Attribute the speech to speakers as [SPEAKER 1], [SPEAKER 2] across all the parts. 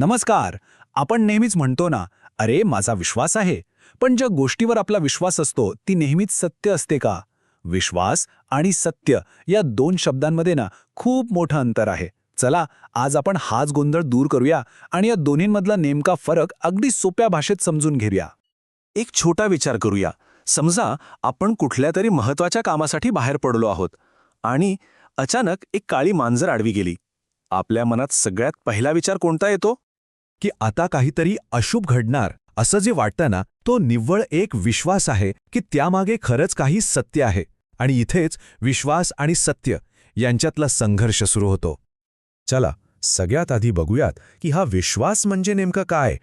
[SPEAKER 1] नमस्कार. आपण नेहमीच म्हणतो ना अरे माझा विश्वास आहे. पण ज्या गोष्टीवर आपला विश्वास असतो ती नेहमीच सत्य असते का? विश्वास आणि सत्य या दोन शब्दांमध्ये ना खूप मोठं अंतर आहे. चला आज आपण हाच गोंधळ दूर करूया आणि या दोन्हींमधला नेमका फरक अगदी सोप्या भाषेत समजून घेऊया.
[SPEAKER 2] एक छोटा विचार करूया. समजा आपण कुठल्या तरी महत्त्वाच्या कामासाठी बाहेर पडलो आहोत आणि अचानक एक काळी मांजर आडवी गेली. आपल्या मनात सगळ्यात पहिला विचार कोणता येतो?
[SPEAKER 3] की आता काहीतरी अशुभ घडणार असं जे वाटतं ना तो निव्वळ एक विश्वास आहे की त्यामागे खरंच काही सत्य आहे. आणि इथेच विश्वास आणि सत्य यांच्यातला संघर्ष सुरू होतो. चला सगळ्यात आधी बघूयात की हा विश्वास म्हणजे नेमकं काय?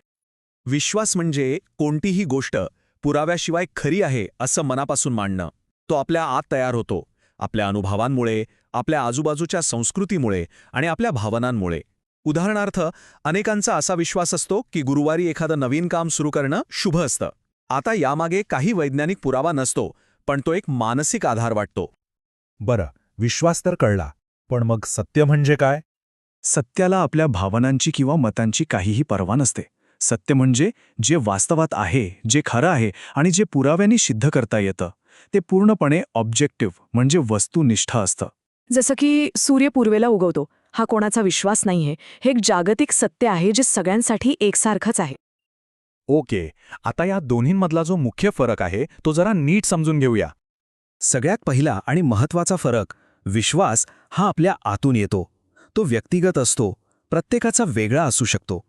[SPEAKER 2] विश्वास म्हणजे कोणतीही गोष्ट पुराव्याशिवाय खरी आहे असं मनापासून मांडणं. तो आपल्या आत तयार होतो. आपल्या अनुभवांमुळे आपल्या आजूबाजूच्या संस्कृतीमुळे आणि आपल्या भावनांमुळे. उदाहरणार्थ अनेकांचा असा विश्वास असतो की गुरुवारी एखादं नवीन काम सुरू करणं शुभ असतं. आता यामागे काही वैज्ञानिक पुरावा नसतो पण तो एक मानसिक आधार वाटतो.
[SPEAKER 3] बरं विश्वास तर कळला पण मग सत्य म्हणजे काय?
[SPEAKER 4] सत्याला आपल्या भावनांची किंवा मतांची काहीही पर्वा नसते. सत्य म्हणजे जे वास्तवात आहे जे खरं आहे आणि जे पुराव्यांनी सिद्ध करता येतं. ते पूर्णपणे ऑब्जेक्टिव्ह म्हणजे वस्तुनिष्ठ असतं.
[SPEAKER 5] जसं की सूर्य पूर्वेला उगवतो. हा कोणाचा विश्वास नाहीये. हे एक जागतिक सत्य आहे जे सगळ्यांसाठी एकसारखंच आहे.
[SPEAKER 1] ओके. आता या दोन्हींमधला जो मुख्य फरक आहे तो जरा नीट समजून घेऊया.
[SPEAKER 2] सगळ्यात पहिला आणि महत्त्वाचा फरक विश्वास हा आपल्या आतून येतो. तो व्यक्तिगत असतो. प्रत्येकाचा वेगळा असू शकतो.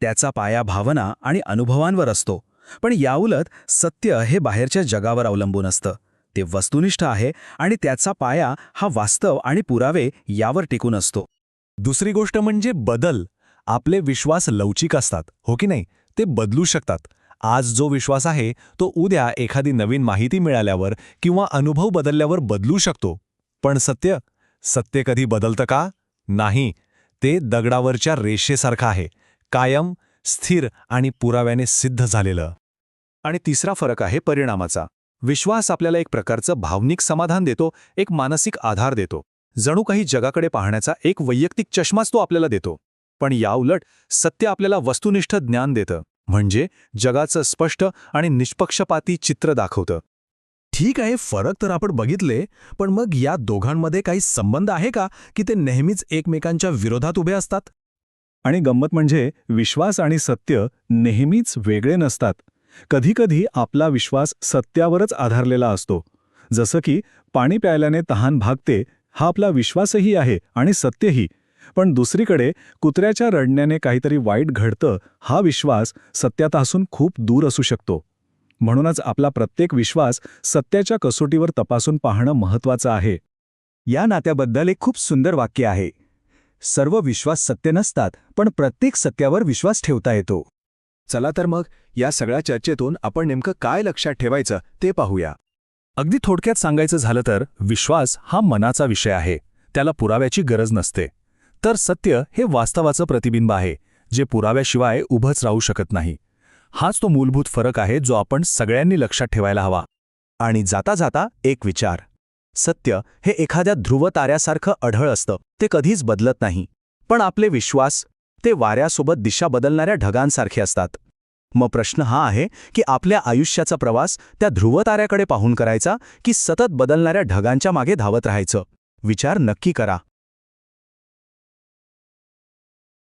[SPEAKER 2] त्याचा पाया भावना आणि अनुभवांवर असतो. पण याउलट सत्य हे बाहेरच्या जगावर अवलंबून असतं. ते वस्तुनिष्ठ आहे आणि त्याचा पाया हा वास्तव आणि पुरावे यावर टिकून असतो.
[SPEAKER 1] दुसरी गोष्ट म्हणजे बदल. आपले विश्वास लवचिक असतात हो की नाही? ते बदलू शकतात. आज जो विश्वास आहे तो उद्या एखादी नवीन माहिती मिळाल्यावर किंवा अनुभव बदलल्यावर बदलू शकतो. पण सत्य? सत्य कधी बदलतं का? नाही. ते दगडावरच्या रेषेसारखं आहे. कायम स्थिर आणि पुराव्याने सिद्ध झालेलं.
[SPEAKER 2] आणि तिसरा फरक आहे परिणामाचा. विश्वास आपल्याला एक प्रकारचं भावनिक समाधान देतो एक मानसिक आधार देतो. जणू काही जगाकडे पाहण्याचा एक वैयक्तिक चष्माच तो आपल्याला देतो. पण याउलट सत्य आपल्याला वस्तुनिष्ठ ज्ञान देतं. म्हणजे जगाचं स्पष्ट आणि निष्पक्षपाती चित्र दाखवतं.
[SPEAKER 3] ठीक आहे फरक तर आपण बघितले पण मग या दोघांमध्ये काही संबंध आहे का की ते नेहमीच एकमेकांच्या विरोधात उभे असतात?
[SPEAKER 4] आणि गंमत म्हणजे विश्वास आणि सत्य नेहमीच वेगळे नसतात. कधीकधी आपला विश्वास सत्यावरच आधारलेला असतो. जसं की पाणी प्यायल्याने तहान भागते हा आपला विश्वासही आहे आणि सत्यही. पण दुसरीकडे कुत्र्याच्या रडण्याने काहीतरी वाईट घडतं हा विश्वास सत्यापासून खूप दूर असू शकतो. म्हणूनच आपला प्रत्येक विश्वास सत्याच्या कसोटीवर तपासून पाहणं महत्वाचं आहे. या नात्याबद्दल एक खूप सुंदर वाक्य आहे. सर्व विश्वास सत्य नसतात पण प्रत्येक सत्यावर विश्वास ठेवता येतो.
[SPEAKER 2] चला तर मग या सगळ्या चर्चेतून आपण नेमकं काय लक्षात ठेवायचं ते पाहूया.
[SPEAKER 1] अगदी थोडक्यात सांगायचं झालं तर विश्वास हा मनाचा विषय आहे. त्याला पुराव्याची गरज नसते. तर सत्य हे वास्तवाचं प्रतिबिंब आहे जे पुराव्याशिवाय उभंच राहू शकत नाही. हाच तो मूलभूत फरक आहे जो आपण सगळ्यांनी लक्षात ठेवायला हवा.
[SPEAKER 2] आणि जाता जाता एक विचार. सत्य हे एखाद्या ध्रुव ताऱ्यासारखं अढळ असतं. ते कधीच बदलत नाही. पण आपले विश्वास ते वाऱ्यासोबत दिशा बदलणाऱ्या ढगांसारखे असतात. मग प्रश्न हा आहे की आपल्या आयुष्याचा प्रवास त्या ध्रुवताऱ्याकडे पाहून करायचा की सतत बदलणाऱ्या ढगांच्या मागे धावत राहायचं? विचार नक्की करा.